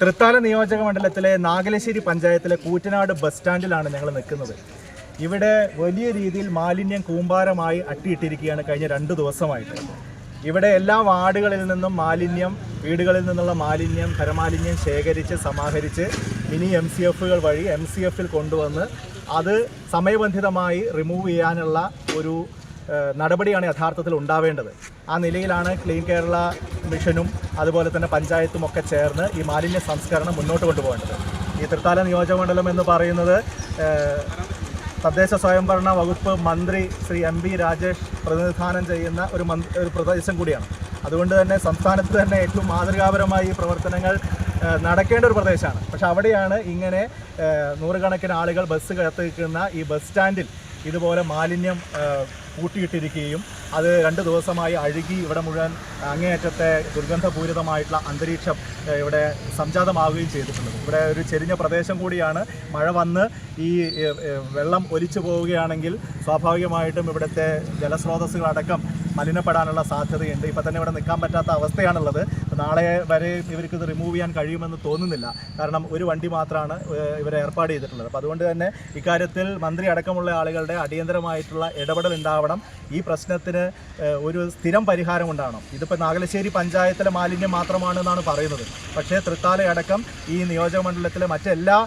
തൃത്താല നിയോജക മണ്ഡലത്തിലെ നാഗലശ്ശേരി പഞ്ചായത്തിലെ കൂറ്റനാട് ബസ് സ്റ്റാൻഡിലാണ് ഞങ്ങൾ നിൽക്കുന്നത്. ഇവിടെ വലിയ രീതിയിൽ മാലിന്യം കൂമ്പാരമായി അട്ടിയിട്ടിരിക്കുകയാണ് കഴിഞ്ഞ രണ്ട് ദിവസമായിട്ട്. ഇവിടെ എല്ലാ വാർഡുകളിൽ നിന്നും മാലിന്യം വീടുകളിൽ നിന്നുള്ള മാലിന്യം കരമാലിന്യം ശേഖരിച്ച് സമാഹരിച്ച് മിനി എം സി എഫുകൾ വഴി എം സി എഫിൽ കൊണ്ടുവന്ന് അത് സമയബന്ധിതമായി റിമൂവ് ചെയ്യാനുള്ള ഒരു നടപടിയാണ് യഥാർത്ഥത്തിൽ ഉണ്ടാവേണ്ടത്. ആ നിലയിലാണ് ക്ലീൻ കേരള മിഷനും അതുപോലെ തന്നെ പഞ്ചായത്തും ഒക്കെ ചേർന്ന് ഈ മാലിന്യ സംസ്കരണം മുന്നോട്ട് കൊണ്ടുപോകേണ്ടത്. ഈ തൃത്താല നിയോജകമണ്ഡലം എന്ന് പറയുന്നത് തദ്ദേശ സ്വയംഭരണ വകുപ്പ് മന്ത്രി ശ്രീ എം ബി രാജേഷ് പ്രതിനിധാനം ചെയ്യുന്ന ഒരു ഒരു പ്രദേശം കൂടിയാണ്. അതുകൊണ്ട് തന്നെ സംസ്ഥാനത്ത് തന്നെ ഏറ്റവും മാതൃകാപരമായി ഈ പ്രവർത്തനങ്ങൾ നടക്കേണ്ട ഒരു പ്രദേശമാണ്. പക്ഷെ അവിടെയാണ് ഇങ്ങനെ നൂറുകണക്കിന് ആളുകൾ ബസ് കത്തിക്കുന്ന ഈ ബസ് സ്റ്റാൻഡിൽ ഇതുപോലെ മാലിന്യം കൂട്ടിയിട്ടിരിക്കുകയും അത് രണ്ട് ദിവസമായി അഴുകി ഇവിടെ മുഴുവൻ അങ്ങേയറ്റത്തെ ദുർഗന്ധപൂരിതമായിട്ടുള്ള അന്തരീക്ഷം ഇവിടെ സംജാതമാവുകയും ചെയ്തിട്ടുള്ളത് ഇവിടെ ഒരു ചെരിഞ്ഞ പ്രദേശം കൂടിയാണ്. മഴ വന്ന് ഈ വെള്ളം ഒലിച്ചു പോവുകയാണെങ്കിൽ സ്വാഭാവികമായിട്ടും ഇവിടുത്തെ ജലസ്രോതസ്സുകളടക്കം മലിനപ്പെടാനുള്ള സാധ്യതയുണ്ട്. ഇപ്പം തന്നെ ഇവിടെ നിൽക്കാൻ പറ്റാത്ത അവസ്ഥയാണുള്ളത്. നാളെ വരെ ഇവർക്ക് ഇത് റിമൂവ് ചെയ്യാൻ കഴിയുമെന്ന് തോന്നുന്നില്ല. കാരണം ഒരു വണ്ടി മാത്രമാണ് ഇവരെ ഏർപ്പാട് ചെയ്തിട്ടുള്ളത്. അപ്പോൾ അതുകൊണ്ട് തന്നെ ഇക്കാര്യത്തിൽ മന്ത്രി അടക്കമുള്ള ആളുകളുടെ അടിയന്തരമായിട്ടുള്ള ഇടപെടൽ ഉണ്ടാവണം. ഈ പ്രശ്നത്തിന് ഒരു സ്ഥിരം പരിഹാരം ഉണ്ടാവണം. ഇതിപ്പോൾ നാഗലശ്ശേരി പഞ്ചായത്തിലെ മാലിന്യം മാത്രമാണെന്നാണ് പറയുന്നത്. പക്ഷേ തൃത്താലയടക്കം ഈ നിയോജകമണ്ഡലത്തിലെ മറ്റെല്ലാ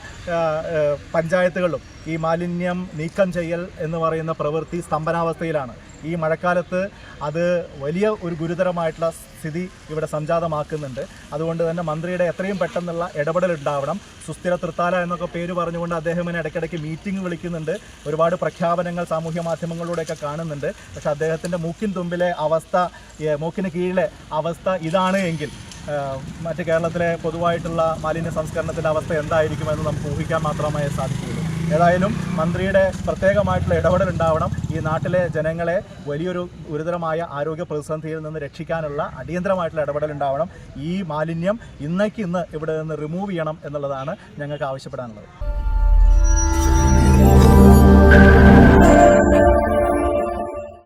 പഞ്ചായത്തുകളിലും ഈ മാലിന്യം നീക്കം ചെയ്യൽ എന്ന് പറയുന്ന പ്രവൃത്തി സ്തംഭനാവസ്ഥയിലാണ്. ഈ മഴക്കാലത്ത് അത് വലിയ ഒരു ഗുരുതരമായിട്ടുള്ള സ്ഥിതി ഇവിടെ സംജാതമാക്കുന്നുണ്ട്. അതുകൊണ്ട് തന്നെ മന്ത്രിയുടെ എത്രയും പെട്ടെന്നുള്ള ഇടപെടൽ ഉണ്ടാവണം. സുസ്ഥിര തൃത്താല എന്നൊക്കെ പേര് പറഞ്ഞുകൊണ്ട് അദ്ദേഹം ഇടയ്ക്കിടയ്ക്ക് മീറ്റിംഗ് വിളിക്കുന്നുണ്ട്. ഒരുപാട് പ്രഖ്യാപനങ്ങൾ സാമൂഹ്യ മാധ്യമങ്ങളിലൂടെയൊക്കെ കാണുന്നുണ്ട്. പക്ഷെ അദ്ദേഹത്തിന്റെ മൂക്കിൻ തുമ്പിലെ അവസ്ഥ മൂക്കിന് കീഴിലെ അവസ്ഥ ഇതാണ് എങ്കിൽ മറ്റ് കേരളത്തിലെ പൊതുവായിട്ടുള്ള മാലിന്യ സംസ്കരണത്തിന്റെ അവസ്ഥ എന്തായിരിക്കുമെന്ന് നമുക്ക് ഊഹിക്കാൻ മാത്രമേ സാധിക്കുകയുള്ളൂ. ഏതായാലും മന്ത്രിയുടെ പ്രത്യേകമായിട്ടുള്ള ഇടപെടൽ ഉണ്ടാവണം. ഈ നാട്ടിലെ ജനങ്ങളെ വലിയൊരു ഗുരുതരമായ ആരോഗ്യ പ്രതിസന്ധിയിൽ നിന്ന് രക്ഷിക്കാനുള്ള അടിയന്തരമായിട്ടുള്ള ഇടപെടൽ ഉണ്ടാവണം. ഈ മാലിന്യം ഇന്നേക്ക് ഇന്ന് ഇവിടെ നിന്ന് റിമൂവ് ചെയ്യണം എന്നുള്ളതാണ് ഞങ്ങൾക്ക് ആവശ്യപ്പെടാനുള്ളത്.